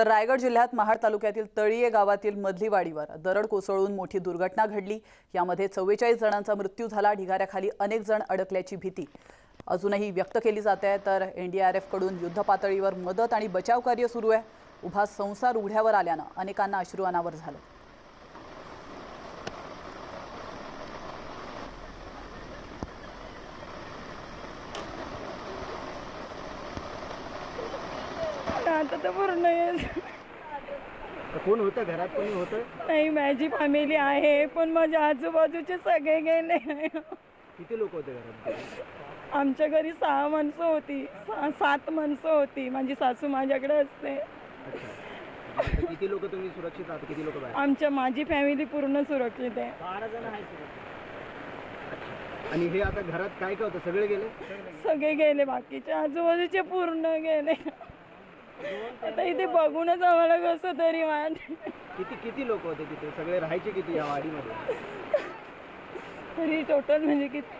तर रायगड जिल्ह्यात महाड तालुक्यातील तळीये गावातील मधली वाडीवर दरड कोसळून मोठी दुर्घटना घडली. यामध्ये चव्वेचाळीस जणांचा मृत्यू झाला. ढिगाऱ्याखाली अनेक जण अडकल्याची भीती अजूनही व्यक्त केली जाते आहे. तर एनडीआरएफकडून युद्धपातळीवर मदत आणि बचाव कार्य सुरू आहे. उभा संसार उघड्यावर आल्यानं अनेकांना अश्रू अनावर झालं. आता तर पूर्ण कोण होतं? घरात कोणी होतं? नाही माझी फॅमिली आहे पण माझ्या आजूबाजूचे सगळे गेले. किती लोक होते घरात? आमच्या घरी सहा माणसं होती. सहा सात माणसं होती. माझी सासू माझ्याकडे असते. किती लोक तुम्ही सुरक्षित आहात? किती लोक आमच्या माझी फॅमिली पूर्ण सुरक्षित आहे. बारा जण आणि हे आता घरात काय काय होतं? सगळे गेले? सगळे गेले बाकीचे आजूबाजूचे पूर्ण गेले. आता इथे बघूनच आम्हाला कसं तरी वाट किती किती लोक होते तिथे? सगळे राहायचे किती या वाडीमध्ये? तरी टोटल म्हणजे किती?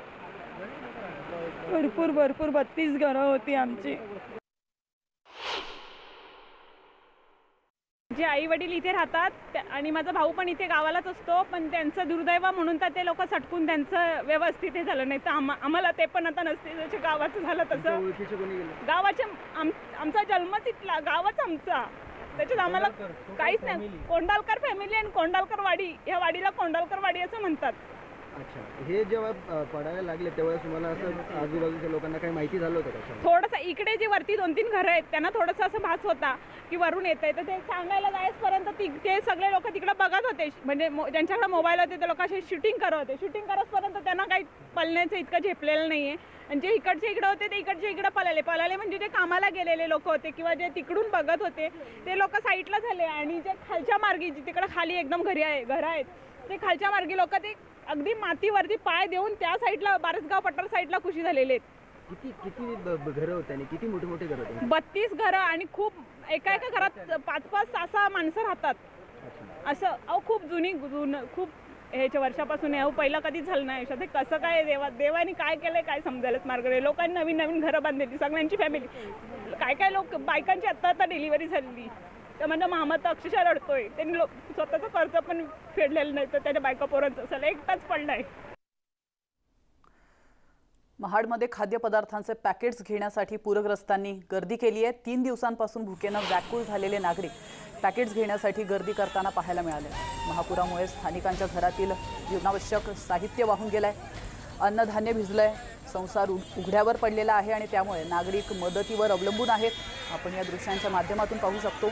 भरपूर भरपूर बत्तीस घरं होती आमची. जे आई वडील इथे राहतात आणि माझा भाऊ पण इथे गावालाच असतो पण त्यांचं दुर्दैव म्हणून तर ते लोक सटकून त्यांचं व्यवस्थित हे झालं. नाही तर आम्हा आम्हाला ते पण आता नसते. जसे गावाचं झालं तसं. ओळखीचे कोणी गेले? गावाचे आम आमचा जन्मच इथला. गावच आमचा. त्याच्यात आम्हाला काहीच नाही. कोंडालकर फॅमिली आणि कोंडालकर वाडी ह्या वाडीला कोंडालकर वाडी असं म्हणतात. अच्छा. हे जेव्हा अ, पडायला लागले तेव्हा तुम्हाला असं आजूबाजूच्या लोकांना काही माहिती झालं होतं का? थोडंसं इकडे जे वरती दोन तीन घरं आहेत त्यांना थोडंसं असं भास होता. की वरून येत आहे. तर ते सांगायला जायचपर्यंत ती ते सगळे लोक तिकडे बघत होते. म्हणजे मो- ज्यांच्याकडे मोबाईल होते ते लोक असे शूटिंग करत होते. शूटिंग करतपर्यंत त्यांना काही पलण्याचं इतकं झेपलेलं नाही आहे आणि जे इकडचे इकडे होते ते इकडचे इकडे पळाले पळाले म्हणजे जे कामाला गेलेले लोक होते किंवा जे तिकडून बघत होते ते लोक साईडला झाले. आणि जे खालच्या मार्गी जे तिकडे खाली एकदम घरी आहे घरं आहेत ते खालच्या मार्गी लोक ते अगदी मातीवरती पाय देऊन त्या साईडला बारसगाव पठार साईडला खुशी झालेले आहेत. किती किती घरं होते आणि किती मोठे मोठे घरं होते? बत्तीस घरं आणि खूप एका एका घरात पाच पाच सहा सहा माणसं राहतात. असं अहो खूप जुनी जुन खूप ह्याच्या वर्षापासून अहो पहिलं कधीच झालं नाही आयुष्यात. हे कसं काय देवा? देवाने काय केलंय काय समजायलाच मार्ग नाही. लोकांनी नवीन नवीन घरं बांधलेली सगळ्यांची फॅमिली काय काय लोक बायकांची आत्ता आता डिलिव्हरी झालेली. तर माझा मामा तर अक्षरशः रडतोय. त्यांनी लो स्वतःचं कर्ज पण फेडलेलं नाही तर त्याच्या बायका पोरांचं. असेल एकटाच पडलाय. महाडमध्ये खाद्यपदार्थांचे पॅकेट्स घेण्यासाठी पूरग्रस्तांनी गर्दी केली आहे. तीन दिवसांपासून भुकेनं व्याकुळ झालेले नागरिक पॅकेट्स घेण्यासाठी गर्दी करताना पाहायला मिळाले. महापुरामुळे स्थानिकांच्या घरातील जीवनावश्यक साहित्य वाहून गेलं आहे अन्नधान्य भिजलं आहे संसार उघड्यावर पडलेला आहे आणि त्यामुळे नागरिक मदतीवर अवलंबून आहेत. आपण या दृश्यांच्या माध्यमातून पाहू शकतो.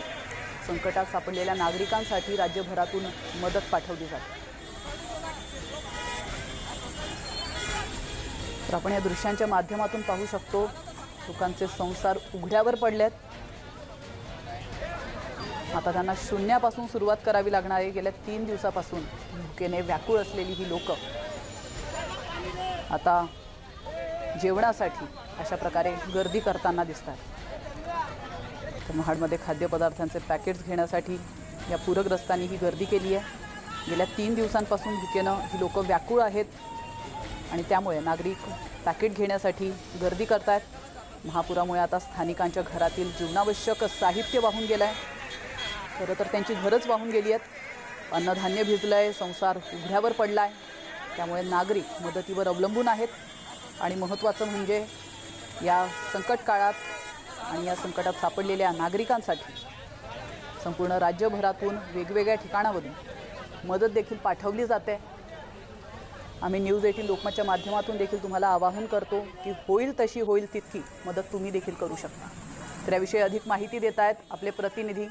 संकटात सापडलेल्या नागरिकांसाठी राज्यभरातून मदत पाठवली जाते. तर आपण या दृश्यांच्या माध्यमातून पाहू शकतो लोकांचे संसार उघड्यावर पडलेत. आता त्यांना शून्यापासून सुरुवात करावी लागणार आहे. गेल्या तीन दिवसापासून भुकेने व्याकुळ असलेली ही लोक. आता जेवणासाठी अशा प्रकारे गर्दी करताना दिसतात. तर महाडमध्ये खाद्यपदार्थांचे पॅकेट्स घेण्यासाठी या पूरग्रस्तांनी ही गर्दी केली आहे. गेल्या तीन दिवसांपासून भुकेनं ही लोक व्याकुळ आहेत. आणि त्यामुळे नागरिक पॅकेट घेण्यासाठी गर्दी करत आहेत महापुरामुळे आता स्थानिकांच्या घरातील जीवनावश्यक साहित्य वाहून गेलं आहे खरं तर त्यांची घरच वाहून गेली आहेत. अन्नधान्य भिजलं आहे संसार उघड्यावर पडला आहे त्यामुळे नागरिक मदतीवर अवलंबून आहेत. आणि महत्त्वाचं म्हणजे या संकट काळात आणि या संकटात सापडलेल्या नागरिकांसाठी संपूर्ण राज्यभरातून वेगवेगळ्या ठिकाणावरून मदत देखील पाठवली जाते. आम्ही न्यूज एटीन लोकमतच्या माध्यमातून देखील तुम्हाला आवाहन करतो की होईल तशी होईल तितकी मदत तुम्ही देखील करू शकता. तर याविषयी अधिक माहिती देत आहेत आपले प्रतिनिधी